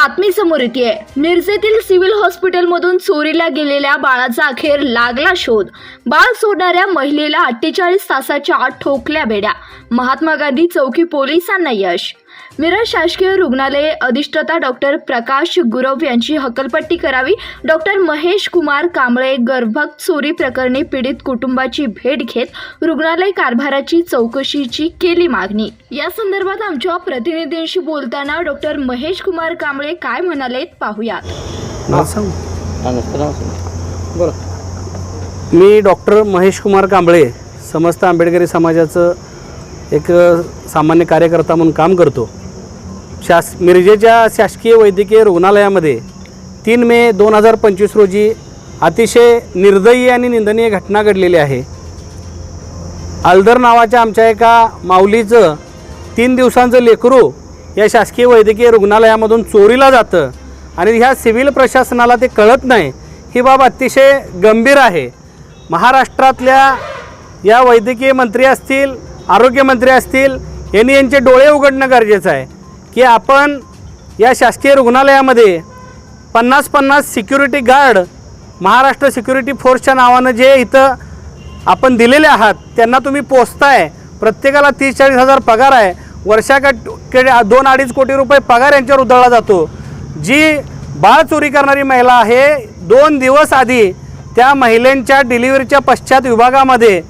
बातमी समोर येते. मिरजेतील सिव्हिल हॉस्पिटलमधून चोरीला गेलेल्या बाळाचा अखेर लागला शोध. बाळ सोडणाऱ्या महिलेला अठ्ठेचाळीस तासाच्या आत ठोकल्या बेड्या. महात्मा गांधी चौकी पोलिसांना यश. मिरज शासकीय रुग्णालय अधिष्ठाता डॉक्टर प्रकाश गुरव यांची हकलपट्टी करावी. डॉक्टर महेश कुमार कांबळे गर्भक चोरी प्रकरणी पीडित कुटुंबाची भेट घेत रुग्णालय कारभाराची चौकशीची केली मागणी. या संदर्भात आमच्या प्रतिनिधींशी बोलताना डॉक्टर महेश कुमार कांबळे काय म्हणाले पाहूयात. मी डॉक्टर महेश कुमार कांबळे समस्त आंबेडकरी समाजाचं एक सामान्य कार्यकर्ता म्हणून काम करतो. शास मिरजेच्या शासकीय वैद्यकीय रुग्णालयामध्ये तीन मे दोन हजार पंचवीस रोजी अतिशय निर्दयी आणि निंदनीय घटना घडलेली आहे. आलदर नावाच्या आमच्या एका माऊलीचं तीन दिवसांचं लेकरू या शासकीय वैद्यकीय रुग्णालयामधून चोरीला जातं आणि ह्या सिव्हिल प्रशासनाला ते कळत नाही ही बाब अतिशय गंभीर आहे. महाराष्ट्रातल्या या वैद्यकीय मंत्री असतील आरोग्यमंत्री असतील यांनी यांचे डोळे उघडणं गरजेचं आहे. की आपण या शासकीय रुग्णालयामध्ये पन्नास पन्नास सिक्युरिटी गार्ड महाराष्ट्र सिक्युरिटी फोर्सच्या नावानं जे इथं आपण दिलेले आहात त्यांना तुम्ही पोचताय प्रत्येकाला तीस चाळीस हजार पगार आहे. वर्षाकडे दोन अडीच कोटी रुपये पगार यांच्यावर उधळला जातो. जी बाळ चोरी करणारी महिला आहे दोन दिवस आधी त्या महिलेंच्या डिलिव्हरीच्या पश्चात विभागामध्ये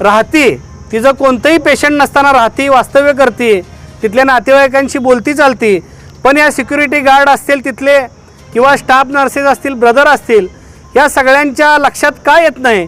राहती. तिचं कोणतंही पेशंट नसताना राहती वास्तव्य करते तिथल्या नातेवाईकांशी बोलती चालती. पण या सिक्युरिटी गार्ड असतील तिथले किंवा स्टाफ नर्सेस असतील ब्रदर असतील या सगळ्यांच्या लक्षात काय येत नाही?